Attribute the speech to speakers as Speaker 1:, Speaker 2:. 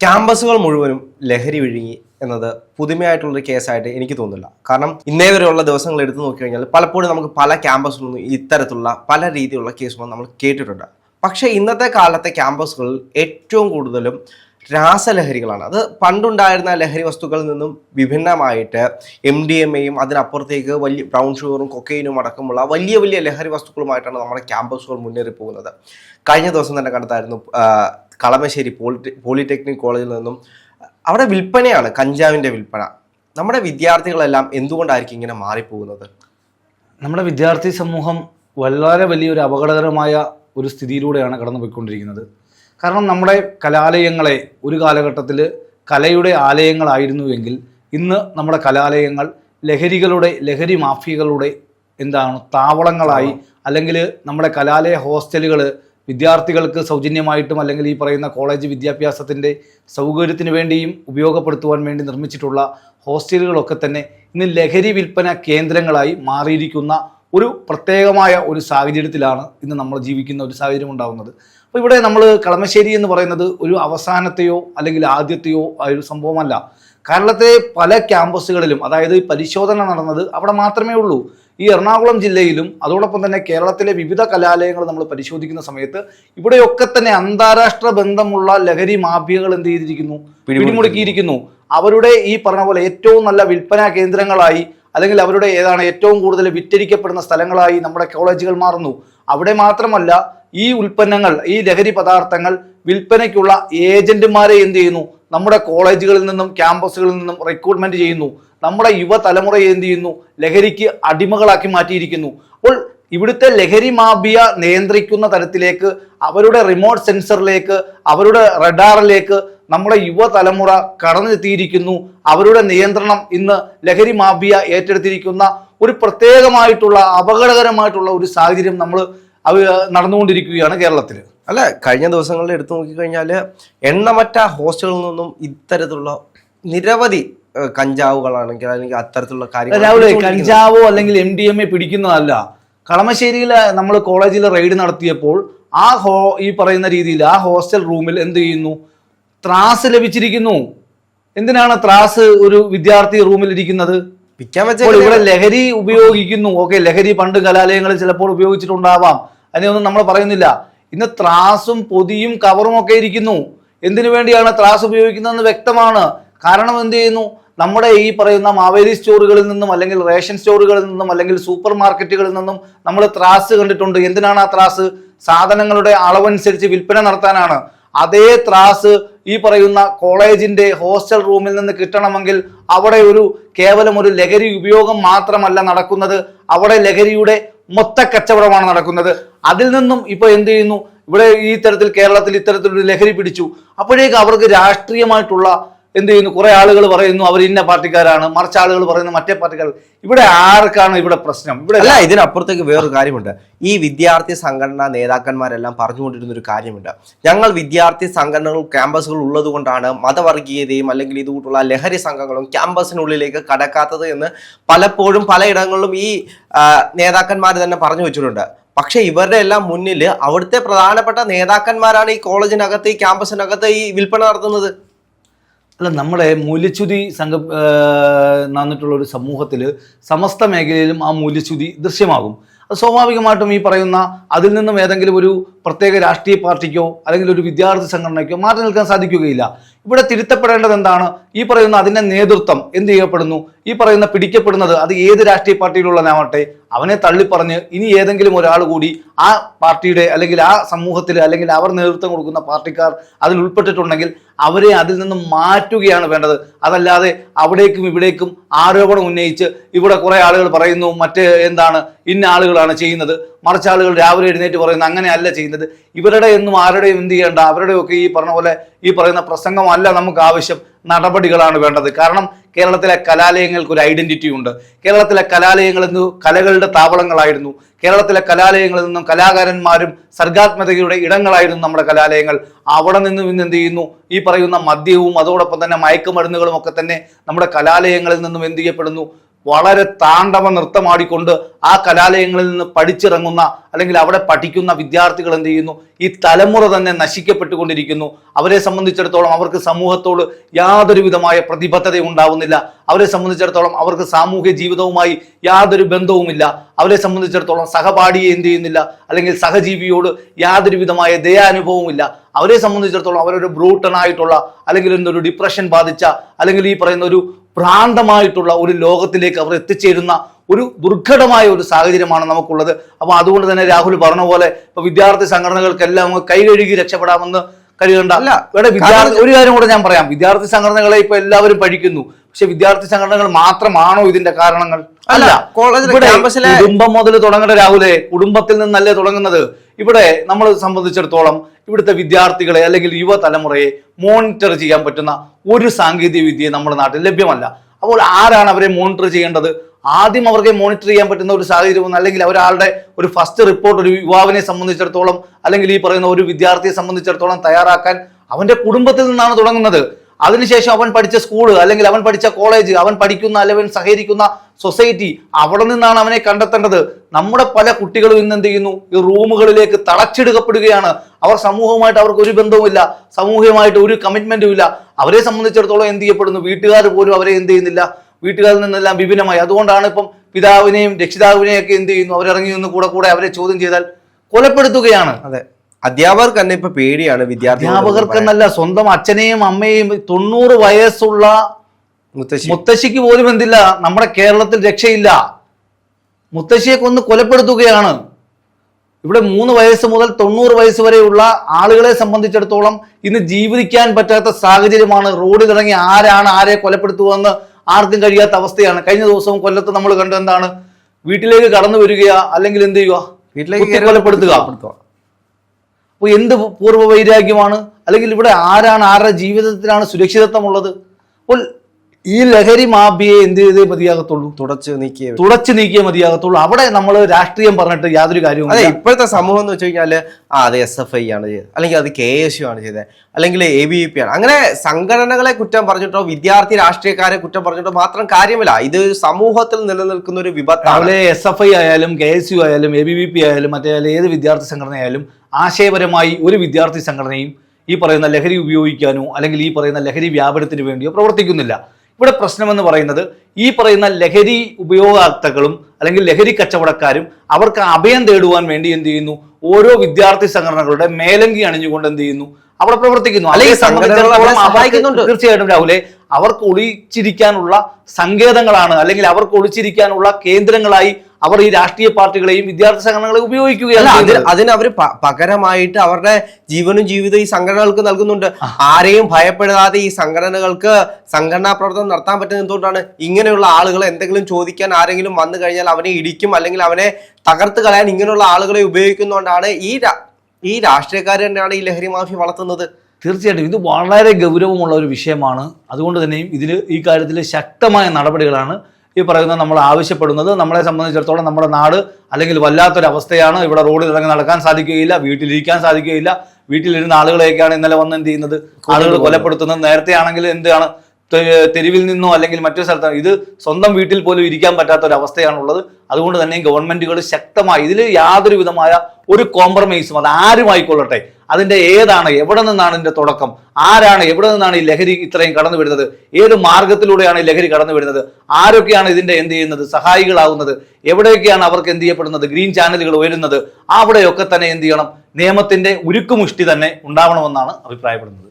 Speaker 1: ക്യാമ്പസുകൾ മുഴുവനും ലഹരി വിഴുങ്ങി എന്നത് പുതുമയായിട്ടുള്ളൊരു കേസായിട്ട് എനിക്ക് തോന്നുന്നില്ല. കാരണം ഇന്നേ വരെയുള്ള ദിവസങ്ങൾ എടുത്തു നോക്കി കഴിഞ്ഞാൽ പലപ്പോഴും നമുക്ക് പല ക്യാമ്പസുകളിൽ നിന്നും ഇത്തരത്തിലുള്ള പല രീതിയിലുള്ള കേസുകളും നമ്മൾ കേട്ടിട്ടുണ്ട്. പക്ഷേ ഇന്നത്തെ കാലത്തെ ക്യാമ്പസുകളിൽ ഏറ്റവും കൂടുതലും രാസലഹരികളാണ്. അത് പണ്ടുണ്ടായിരുന്ന ലഹരി വസ്തുക്കളിൽ നിന്നും വിഭിന്നമായിട്ട് എം ഡി എം എയും അതിനപ്പുറത്തേക്ക് വലിയ ബ്രൗൺ ഷുഗറും കൊക്കൈനും അടക്കമുള്ള വലിയ വലിയ ലഹരി വസ്തുക്കളുമായിട്ടാണ് നമ്മുടെ ക്യാമ്പസുകൾ മുന്നേറി പോകുന്നത് കഴിഞ്ഞ ദിവസം തന്നെ കണ്ടതായിരുന്നു കളമശ്ശേരി പോളിടെ പോളിടെക്നിക് കോളേജിൽ നിന്നും അവിടെ വിൽപ്പനയാണ് കഞ്ചാവിന്റെ വിൽപ്പന. നമ്മുടെ വിദ്യാർത്ഥികളെല്ലാം എന്തുകൊണ്ടായിരിക്കും ഇങ്ങനെ മാറിപ്പോകുന്നത്?
Speaker 2: നമ്മുടെ വിദ്യാർത്ഥി സമൂഹം വളരെ വലിയൊരു അപകടകരമായ ഒരു സ്ഥിതിയിലൂടെയാണ് കടന്നുപോയിക്കൊണ്ടിരിക്കുന്നത്. കാരണം നമ്മുടെ കലാലയങ്ങളെ ഒരു കാലഘട്ടത്തിൽ കലയുടെ ആലയങ്ങളായിരുന്നുവെങ്കിൽ ഇന്ന് നമ്മുടെ കലാലയങ്ങൾ ലഹരികളുടെ ലഹരി മാഫിയകളുടെ എന്താണ് താവളങ്ങളായി അല്ലെങ്കിൽ നമ്മുടെ കലാലയ ഹോസ്റ്റലുകൾ വിദ്യാർത്ഥികൾക്ക് സൗജന്യമായിട്ടും അല്ലെങ്കിൽ ഈ പറയുന്ന കോളേജ് വിദ്യാഭ്യാസത്തിന്റെ സൗകര്യത്തിന് വേണ്ടിയും ഉപയോഗപ്പെടുത്തുവാൻ വേണ്ടി നിർമ്മിച്ചിട്ടുള്ള ഹോസ്റ്റലുകളൊക്കെ തന്നെ ഇന്ന് ലഹരി വിൽപ്പന കേന്ദ്രങ്ങളായി മാറിയിരിക്കുന്ന ഒരു പ്രത്യേകമായ ഒരു സാഹചര്യത്തിലാണ് ഇന്ന് നമ്മൾ ജീവിക്കുന്ന ഒരു സാഹചര്യം ഉണ്ടാകുന്നത് അപ്പോൾ ഇവിടെ നമ്മൾ കളമശ്ശേരി എന്ന് പറയുന്നത് ഒരു അവസാനത്തെയോ അല്ലെങ്കിൽ ആദ്യത്തെയോ ആ ഒരു സംഭവമല്ല. കേരളത്തിലെ പല ക്യാമ്പസുകളിലും അതായത് ഈ പരിശോധന നടന്നത് അവിടെ മാത്രമേ ഉള്ളൂ. ഈ എറണാകുളം ജില്ലയിലും അതോടൊപ്പം തന്നെ കേരളത്തിലെ വിവിധ കലാലയങ്ങൾ നമ്മൾ പരിശോധിക്കുന്ന സമയത്ത് ഇവിടെയൊക്കെ തന്നെ അന്താരാഷ്ട്ര ബന്ധമുള്ള ലഹരി മാഫിയകൾ എന്ത് ചെയ്തിരിക്കുന്നു? പിടിമുടുക്കിയിരിക്കുന്നു അവരുടെ ഈ പറഞ്ഞ പോലെ ഏറ്റവും നല്ല വിൽപ്പനാ കേന്ദ്രങ്ങളായി അല്ലെങ്കിൽ അവരുടെ ഏതാണ് ഏറ്റവും കൂടുതൽ വിറ്റഴിക്കപ്പെടുന്ന സ്ഥലങ്ങളായി നമ്മുടെ കോളേജുകൾ മാറുന്നു. അവിടെ മാത്രമല്ല ഈ ഉൽപ്പന്നങ്ങൾ ഈ ലഹരി പദാർത്ഥങ്ങൾ വിൽപ്പനയ്ക്കുള്ള ഏജന്റുമാരെ എന്ത് ചെയ്യുന്നു? നമ്മുടെ കോളേജുകളിൽ നിന്നും ക്യാമ്പസുകളിൽ നിന്നും റിക്രൂട്ട്മെന്റ് ചെയ്യുന്നു. നമ്മുടെ യുവതലമുറയെ എന്ത് ചെയ്യുന്നു? ലഹരിക്ക് അടിമകളാക്കി മാറ്റിയിരിക്കുന്നു. അപ്പോൾ ഇവിടുത്തെ ലഹരി മാഫിയ നിയന്ത്രിക്കുന്ന തരത്തിലേക്ക് അവരുടെ റിമോട്ട് സെൻസറിലേക്ക് അവരുടെ റഡാറിലേക്ക് നമ്മുടെ യുവതലമുറ കടന്നെത്തിയിരിക്കുന്നു. അവരുടെ നിയന്ത്രണം ഇന്ന് ലഹരി മാഫിയ ഏറ്റെടുത്തിരിക്കുന്ന ഒരു പ്രത്യേകമായിട്ടുള്ള അപകടകരമായിട്ടുള്ള ഒരു സാഹചര്യം നമ്മൾ നടന്നുകൊണ്ടിരിക്കുകയാണ് കേരളത്തിൽ
Speaker 1: അല്ല കഴിഞ്ഞ ദിവസങ്ങളിൽ എടുത്തു നോക്കിക്കഴിഞ്ഞാൽ എണ്ണമറ്റ ഹോസ്റ്റലുകളിൽ നിന്നും ഇത്തരത്തിലുള്ള നിരവധി കഞ്ചാവുകളാണെങ്കിൽ അല്ലെങ്കിൽ അത്തരത്തിലുള്ള കാര്യങ്ങൾ
Speaker 2: രാവിലെ കഞ്ചാവോ അല്ലെങ്കിൽ എം ഡി എം എ പിടിക്കുന്നതല്ല. കളമശ്ശേരിയിൽ നമ്മൾ കോളേജിൽ റെയ്ഡ് നടത്തിയപ്പോൾ ആ ഹോ ഈ പറയുന്ന രീതിയിൽ ആ ഹോസ്റ്റൽ റൂമിൽ എന്ത് ചെയ്യുന്നു? ത്രാസ് ലഭിച്ചിരിക്കുന്നു. എന്തിനാണ് ത്രാസ് ഒരു വിദ്യാർത്ഥി റൂമിൽ ഇരിക്കുന്നത്? ഇവിടെ ലഹരി ഉപയോഗിക്കുന്നു. ഓക്കെ ലഹരി പണ്ട് കലാലയങ്ങളിൽ ചിലപ്പോൾ ഉപയോഗിച്ചിട്ടുണ്ടാവാം. അതിനൊന്നും നമ്മൾ പറയുന്നില്ല. ഇന്ന് ത്രാസും പൊതിയും കവറും ഒക്കെ ഇരിക്കുന്നു. എന്തിനു വേണ്ടിയാണ് ത്രാസ് ഉപയോഗിക്കുന്നതെന്ന് വ്യക്തമാണ്. കാരണം എന്ത് ചെയ്യുന്നു? നമ്മുടെ ഈ പറയുന്ന മാവേലി സ്റ്റോറുകളിൽ നിന്നും അല്ലെങ്കിൽ റേഷൻ സ്റ്റോറുകളിൽ നിന്നും അല്ലെങ്കിൽ സൂപ്പർ മാർക്കറ്റുകളിൽ നിന്നും നമ്മൾ ത്രാസ് കണ്ടിട്ടുണ്ട്. എന്തിനാണ് ആ ത്രാസ്? സാധനങ്ങളുടെ അളവനുസരിച്ച് വിൽപ്പന നടത്താനാണ്. അതേ ത്രാസ് ഈ പറയുന്ന കോളേജിന്റെ ഹോസ്റ്റൽ റൂമിൽ നിന്ന് കിട്ടണമെങ്കിൽ അവിടെ ഒരു കേവലം ഒരു ലഹരി ഉപയോഗം മാത്രമല്ല നടക്കുന്നത്. അവിടെ ലഹരിയുടെ മൊത്ത കച്ചവടമാണ് നടക്കുന്നത്. അതിൽ നിന്നും ഇപ്പൊ എന്ത് ചെയ്യുന്നു? ഇവിടെ ഈ തരത്തിൽ കേരളത്തിൽ ഇത്തരത്തിലൊരു ലഹരി പിടിച്ചു. അപ്പോഴേക്ക് അവർക്ക് രാഷ്ട്രീയമായിട്ടുള്ള എന്ത് ചെയ്യുന്നു? കുറെ ആളുകൾ പറയുന്നു അവർ ഇന്ന പാർട്ടിക്കാരാണ്. മറിച്ച് ആളുകൾ പറയുന്നു മറ്റേ പാർട്ടിക്കാർ. ഇവിടെ ആർക്കാണ് ഇവിടെ പ്രശ്നം? ഇവിടെ
Speaker 1: അല്ല ഇതിനപ്പുറത്തേക്ക് വേറൊരു കാര്യമുണ്ട്. ഈ വിദ്യാർത്ഥി സംഘടനാ നേതാക്കന്മാരെല്ലാം പറഞ്ഞുകൊണ്ടിരുന്ന ഒരു കാര്യമുണ്ട്. ഞങ്ങൾ വിദ്യാർത്ഥി സംഘടനകൾ ക്യാമ്പസുകൾ ഉള്ളത് കൊണ്ടാണ് മതവർഗീയതയും അല്ലെങ്കിൽ ഇതുകൂട്ടുള്ള ലഹരി സംഘങ്ങളും ക്യാമ്പസിനുള്ളിലേക്ക് കടക്കാത്തത് എന്ന് പലപ്പോഴും പലയിടങ്ങളിലും ഈ നേതാക്കന്മാർ തന്നെ പറഞ്ഞു വെച്ചിട്ടുണ്ട്. പക്ഷേ ഇവരുടെ എല്ലാം മുന്നിൽ അവിടുത്തെ പ്രധാനപ്പെട്ട നേതാക്കന്മാരാണ് ഈ കോളേജിനകത്ത് ഈ ക്യാമ്പസിനകത്ത് ഈ വിൽപ്പന നടത്തുന്നത്.
Speaker 2: അല്ല നമ്മുടെ മൂല്യച്യുതി സംഘ നടന്നിട്ടുള്ള ഒരു സമൂഹത്തിൽ സമസ്ത മേഖലയിലും ആ മൂല്യച്യുതി ദൃശ്യമാകും. അത് സ്വാഭാവികമായിട്ടും ഈ പറയുന്ന അതിൽ നിന്നും ഏതെങ്കിലും ഒരു പ്രത്യേക രാഷ്ട്രീയ പാർട്ടിക്കോ അല്ലെങ്കിൽ ഒരു വിദ്യാർത്ഥി സംഘടനയ്ക്കോ മാറ്റി നിൽക്കാൻ സാധിക്കുകയില്ല. ഇവിടെ തിരുത്തപ്പെടേണ്ടത് എന്താണ്? ഈ പറയുന്ന അതിന്റെ നേതൃത്വം എന്ത് ചെയ്യപ്പെടുന്നു? ഈ പറയുന്ന പിടിക്കപ്പെടുന്നത് അത് ഏത് രാഷ്ട്രീയ പാർട്ടിയിലുള്ളതാവട്ടെ അവനെ തള്ളിപ്പറഞ്ഞ് ഇനി ഏതെങ്കിലും ഒരാൾ കൂടി ആ പാർട്ടിയുടെ അല്ലെങ്കിൽ ആ സമൂഹത്തിൽ അല്ലെങ്കിൽ അവർ നേതൃത്വം കൊടുക്കുന്ന പാർട്ടിക്കാർ അതിൽ ഉൾപ്പെട്ടിട്ടുണ്ടെങ്കിൽ അവരെ അതിൽ നിന്നും മാറ്റുകയാണ് വേണ്ടത്. അതല്ലാതെ അവിടേക്കും ഇവിടേക്കും ആരോപണം ഉന്നയിച്ച് ഇവിടെ കുറെ ആളുകൾ പറയുന്നു മറ്റേ എന്താണ് ഇന്ന ആളുകളാണ് ചെയ്യുന്നത്. മറിച്ച് ആളുകൾ രാവിലെ എഴുന്നേറ്റ് പറയുന്നു അങ്ങനെയല്ല ചെയ്യുന്നത്. ഇവരുടെ ഒന്നും ആരുടെയും എന്ത് ചെയ്യേണ്ട? അവരുടെയൊക്കെ ഈ പറഞ്ഞ പോലെ ഈ പറയുന്ന പ്രസംഗമല്ല നമുക്ക് ആവശ്യം. നടപടികളാണ് വേണ്ടത്. കാരണം കേരളത്തിലെ കലാലയങ്ങൾക്ക് ഒരു ഐഡന്റിറ്റി ഉണ്ട്. കേരളത്തിലെ കലാലയങ്ങൾ എന്ന് കലകളുടെ താവളങ്ങളായിരുന്നു. കേരളത്തിലെ കലാലയങ്ങളിൽ നിന്നും കലാകാരന്മാരും സർഗാത്മകതയുടെ ഇടങ്ങളായിരുന്നു നമ്മുടെ കലാലയങ്ങൾ. അവിടെ നിന്നും ഇന്ന് എന്ത് ചെയ്യുന്നു? ഈ പറയുന്ന മദ്യവും അതോടൊപ്പം തന്നെ മയക്കുമരുന്നുകളും ഒക്കെ തന്നെ നമ്മുടെ കലാലയങ്ങളിൽ നിന്നും എന്ത് ചെയ്യപ്പെടുന്നു? വളരെ താണ്ഡവ നൃത്തമാടിക്കൊണ്ട് ആ കലാലയങ്ങളിൽ നിന്ന് പഠിച്ചിറങ്ങുന്ന അല്ലെങ്കിൽ അവിടെ പഠിക്കുന്ന വിദ്യാർത്ഥികൾ എന്ത് ചെയ്യുന്നു? ഈ തലമുറ തന്നെ നശിക്കപ്പെട്ടുകൊണ്ടിരിക്കുന്നു. അവരെ സംബന്ധിച്ചിടത്തോളം അവർക്ക് സമൂഹത്തോട് യാതൊരു വിധമായ ഉണ്ടാവുന്നില്ല. അവരെ സംബന്ധിച്ചിടത്തോളം അവർക്ക് സാമൂഹ്യ ജീവിതവുമായി യാതൊരു ബന്ധവുമില്ല. അവരെ സംബന്ധിച്ചിടത്തോളം സഹപാഠിയെ എന്ത് ചെയ്യുന്നില്ല. അല്ലെങ്കിൽ സഹജീവിയോട് യാതൊരു വിധമായ അവരെ സംബന്ധിച്ചിടത്തോളം അവരൊരു ബ്രൂട്ടനായിട്ടുള്ള അല്ലെങ്കിൽ എന്തൊരു ഡിപ്രഷൻ ബാധിച്ച അല്ലെങ്കിൽ ഈ പറയുന്ന ഒരു ഭ്രാന്തമായിട്ടുള്ള ഒരു ലോകത്തിലേക്ക് അവർ എത്തിച്ചേരുന്ന ഒരു ദുർഘടമായ ഒരു സാഹചര്യമാണ് നമുക്കുള്ളത്. അപ്പൊ അതുകൊണ്ട് തന്നെ രാഹുൽ പറഞ്ഞ പോലെ ഇപ്പൊ വിദ്യാർത്ഥി സംഘടനകൾക്കെല്ലാം കൈ കഴുകി രക്ഷപ്പെടാമെന്ന് കരുതണ്ട.
Speaker 1: അല്ല,
Speaker 2: ഇവിടെ വിദ്യാർത്ഥി ഒരു കാര്യം കൂടെ ഞാൻ പറയാം. വിദ്യാർത്ഥി സംഘടനകളെ ഇപ്പൊ എല്ലാവരും പഠിക്കുന്നു. പക്ഷെ വിദ്യാർത്ഥി സംഘടനകൾ മാത്രമാണോ ഇതിന്റെ കാരണങ്ങൾ?
Speaker 1: അല്ല, കോളേജിലെ
Speaker 2: കുടുംബം മുതൽ തുടങ്ങേണ്ട രാഹുലെ കുടുംബത്തിൽ നിന്നല്ലേ തുടങ്ങുന്നത്? ഇവിടെ നമ്മളെ സംബന്ധിച്ചിടത്തോളം ഇവിടുത്തെ വിദ്യാർത്ഥികളെ അല്ലെങ്കിൽ യുവതലമുറയെ മോണിറ്റർ ചെയ്യാൻ പറ്റുന്ന ഒരു സാങ്കേതിക വിദ്യ നമ്മുടെ നാട്ടിൽ ലഭ്യമല്ല. അപ്പോൾ ആരാണ് അവരെ മോണിറ്റർ ചെയ്യേണ്ടത്? ആദ്യം അവർക്ക് മോണിറ്റർ ചെയ്യാൻ പറ്റുന്ന ഒരു സാഹചര്യം അല്ലെങ്കിൽ ഒരാളുടെ ഒരു ഫസ്റ്റ് റിപ്പോർട്ട് ഒരു യുവാവിനെ സംബന്ധിച്ചിടത്തോളം അല്ലെങ്കിൽ ഈ പറയുന്ന ഒരു വിദ്യാർത്ഥിയെ സംബന്ധിച്ചിടത്തോളം തയ്യാറാക്കാൻ അവന്റെ കുടുംബത്തിൽ നിന്നാണ് തുടങ്ങുന്നത്. അതിനുശേഷം അവൻ പഠിച്ച സ്കൂൾ അല്ലെങ്കിൽ അവൻ പഠിച്ച കോളേജ് അവൻ പഠിക്കുന്ന അല്ലെങ്കിൽ സഹകരിക്കുന്ന സൊസൈറ്റി അവിടെ നിന്നാണ് അവനെ കണ്ടെത്തേണ്ടത്. നമ്മുടെ പല കുട്ടികളും ഇന്ന് എന്ത് ചെയ്യുന്നു? ഈ റൂമുകളിലേക്ക് തളച്ചിടുകപ്പെടുകയാണ് അവർ സമൂഹവുമായിട്ട് അവർക്ക് ഒരു ബന്ധവുമില്ല. സമൂഹമായിട്ട് ഒരു കമ്മിറ്റ്മെന്റും ഇല്ല. അവരെ സംബന്ധിച്ചിടത്തോളം എന്ത് ചെയ്യപ്പെടുന്നു? വീട്ടുകാർ പോലും അവരെ എന്ത് ചെയ്യുന്നില്ല. വീട്ടുകാരിൽ നിന്നെല്ലാം വിഭിന്നമായി. അതുകൊണ്ടാണ് ഇപ്പം പിതാവിനെയും രക്ഷിതാവിനെയും ഒക്കെ എന്ത് ചെയ്യുന്നു? അവരിറങ്ങി നിന്ന് കൂടെ കൂടെ അവരെ ചോദ്യം ചെയ്താൽ കൊലപ്പെടുത്തുകയാണ്.
Speaker 1: അതെ. അധ്യാപകർക്ക് തന്നെ ഇപ്പൊ പേടിയാണ് വിദ്യാർത്ഥി
Speaker 2: അധ്യാപകർക്കെന്നല്ല സ്വന്തം അച്ഛനെയും അമ്മയെയും തൊണ്ണൂറ് വയസ്സുള്ള മുത്തശ്ശിക്ക് പോലും എന്തില്ല? നമ്മുടെ കേരളത്തിൽ രക്ഷയില്ല. മുത്തശ്ശിയെ കൊന്ന് കൊലപ്പെടുത്തുകയാണ്. ഇവിടെ മൂന്ന് വയസ്സ് മുതൽ തൊണ്ണൂറ് വയസ്സ് വരെയുള്ള ആളുകളെ സംബന്ധിച്ചിടത്തോളം ഇന്ന് ജീവിക്കാൻ പറ്റാത്ത സാഹചര്യമാണ്. റോഡിൽ ഇറങ്ങി ആരാണ് ആരെ കൊലപ്പെടുത്തുകയെന്ന് ആർക്കും കഴിയാത്ത അവസ്ഥയാണ്. കഴിഞ്ഞ ദിവസവും കൊല്ലത്ത് നമ്മൾ കണ്ടത് എന്താണ്? വീട്ടിലേക്ക് കടന്നു വരികയാ അല്ലെങ്കിൽ എന്ത് ചെയ്യുക
Speaker 1: വീട്ടിലേക്ക്
Speaker 2: കൊലപ്പെടുത്തുക.
Speaker 1: കൊലപ്പെടുത്തുക.
Speaker 2: അപ്പോൾ എന്ത് പൂർവ വൈരാഗ്യമാണ് അല്ലെങ്കിൽ ഇവിടെ ആരാണ് ആരുടെ ജീവിതത്തിലാണ് സുരക്ഷിതത്വമുള്ളത്? അപ്പോൾ ഈ ലഹരി മാഫിയെ എന്ത് ചെയ്തേ മതിയാകത്തുള്ളൂ?
Speaker 1: തുടച്ച് നീക്കിയ
Speaker 2: തുടച്ചു നീക്കിയേ മതിയാകത്തുള്ളൂ. അവിടെ നമ്മൾ രാഷ്ട്രീയം പറഞ്ഞിട്ട് യാതൊരു കാര്യവും
Speaker 1: അതെ ഇപ്പോഴത്തെ സമൂഹം എന്ന് വെച്ച് കഴിഞ്ഞാൽ ആ അത് എസ് എഫ് ഐ ആണ് ചെയ്തത്. അല്ലെങ്കിൽ അത് കെ എസ് യു ആണ് ചെയ്തത്. അല്ലെങ്കിൽ എ ബി പി ആണ്. അങ്ങനെ സംഘടനകളെ കുറ്റം പറഞ്ഞിട്ടോ വിദ്യാർത്ഥി രാഷ്ട്രീയക്കാരെ കുറ്റം പറഞ്ഞിട്ടോ മാത്രം കാര്യമില്ല. ഇത് സമൂഹത്തിൽ നിലനിൽക്കുന്ന ഒരു വിപത്ത്
Speaker 2: അവിടെ എസ് എഫ് ഐ ആയാലും കെ എസ് യു ആയാലും എ ബി വി പി ആയാലും മറ്റേ ഏത് വിദ്യാർത്ഥി സംഘടനയായാലും ആശയപരമായി ഒരു വിദ്യാർത്ഥി സംഘടനയും ഈ പറയുന്ന ലഹരി ഉപയോഗിക്കാനോ അല്ലെങ്കിൽ ഈ പറയുന്ന ലഹരി വ്യാപനത്തിന് വേണ്ടിയോ പ്രവർത്തിക്കുന്നില്ല. ഇവിടെ പ്രശ്നമെന്ന് പറയുന്നത് ഈ പറയുന്ന ലഹരി ഉപയോഗാർത്ഥകളും അല്ലെങ്കിൽ ലഹരി കച്ചവടക്കാരും അവർക്ക് അഭയം തേടുവാൻ വേണ്ടി എന്ത് ചെയ്യുന്നു? ഓരോ വിദ്യാർത്ഥി സംഘടനകളുടെ മേലങ്കി അണിഞ്ഞുകൊണ്ട് എന്ത് ചെയ്യുന്നു? അവിടെ പ്രവർത്തിക്കുന്നു.
Speaker 1: അല്ലെങ്കിൽ
Speaker 2: തീർച്ചയായിട്ടും രാഹുലെ അവർക്ക് ഒളിച്ചിരിക്കാനുള്ള സങ്കേതങ്ങളാണ് അല്ലെങ്കിൽ അവർക്ക് ഒളിച്ചിരിക്കാനുള്ള കേന്ദ്രങ്ങളായി അവർ ഈ രാഷ്ട്രീയ പാർട്ടികളെയും വിദ്യാർത്ഥി സംഘടനകളെയും ഉപയോഗിക്കുകയാണ്
Speaker 1: അതിന് പ- പകരമായിട്ട് അവരുടെ ജീവനും ജീവിതവും ഈ സംഘടനകൾക്ക് നൽകുന്നുണ്ട്. ആരെയും ഭയപ്പെടാതെ ഈ സംഘടനകൾക്ക് സംഘടനാ പ്രവർത്തനം നടത്താൻ പറ്റുന്നത് എന്തുകൊണ്ടാണ്? ഇങ്ങനെയുള്ള ആളുകൾ എന്തെങ്കിലും ചോദിക്കാൻ ആരെങ്കിലും വന്നു കഴിഞ്ഞാൽ അവനെ ഇടിക്കും അല്ലെങ്കിൽ അവനെ തകർത്ത് കളയാൻ ഇങ്ങനെയുള്ള ആളുകളെ ഉപയോഗിക്കുന്നതുകൊണ്ടാണ് ഈ ഈ രാഷ്ട്രീയക്കാർ തന്നെയാണ് ഈ ലഹരി മാഫി വളർത്തുന്നത്.
Speaker 2: തീർച്ചയായിട്ടും. ഇത് വളരെ ഗൗരവമുള്ള ഒരു വിഷയമാണ്. അതുകൊണ്ട് തന്നെയും ഇതിൽ ഈ കാര്യത്തിൽ ശക്തമായ നടപടികളാണ് ഈ പറയുന്ന നമ്മൾ ആവശ്യപ്പെടുന്നത് നമ്മളെ സംബന്ധിച്ചിടത്തോളം നമ്മുടെ നാട് അല്ലെങ്കിൽ വല്ലാത്തൊരവസ്ഥയാണ്. ഇവിടെ റോഡിൽ ഇറങ്ങി നടക്കാൻ സാധിക്കുകയില്ല വീട്ടിലിരിക്കാൻ സാധിക്കുകയില്ല. വീട്ടിലിരുന്ന ആളുകളെയൊക്കെയാണ് ഇന്നലെ വന്ന് എന്ത് ചെയ്യുന്നത്? ആളുകൾ കൊലപ്പെടുത്തുന്നത്. നേരത്തെ ആണെങ്കിൽ എന്താണ്? തെരുവിൽ നിന്നോ അല്ലെങ്കിൽ മറ്റു സ്ഥലത്തോ ഇത് സ്വന്തം വീട്ടിൽ പോലും ഇരിക്കാൻ പറ്റാത്ത ഒരു അവസ്ഥയാണുള്ളത് അതുകൊണ്ട് തന്നെ ഗവൺമെന്റുകൾ ശക്തമായി ഇതിൽ യാതൊരു വിധമായ ഒരു കോംപ്രമൈസും അത് ആരുമായിക്കൊള്ളട്ടെ? അതിന്റെ ഏതാണ് എവിടെ നിന്നാണ് ഇതിന്റെ തുടക്കം? ആരാണ് എവിടെ നിന്നാണ് ഈ ലഹരി ഇത്രയും കടന്നു വരുന്നത്? ഏത് മാർഗത്തിലൂടെയാണ് ഈ ലഹരി കടന്നു വരുന്നത്? ആരൊക്കെയാണ് ഇതിന്റെ എന്ത് ചെയ്യുന്നത്? സഹായികളാവുന്നത്? എവിടെയൊക്കെയാണ് അവർക്ക് എന്ത് ചെയ്യപ്പെടുന്നത്? ഗ്രീൻ ചാനലുകൾ ഉയരുന്നത്? അവിടെയൊക്കെ തന്നെ എന്ത് ചെയ്യണം? നിയമത്തിന്റെ ഉരുക്കുമുഷ്ടി തന്നെ ഉണ്ടാവണമെന്നാണ് അഭിപ്രായപ്പെടുന്നത്.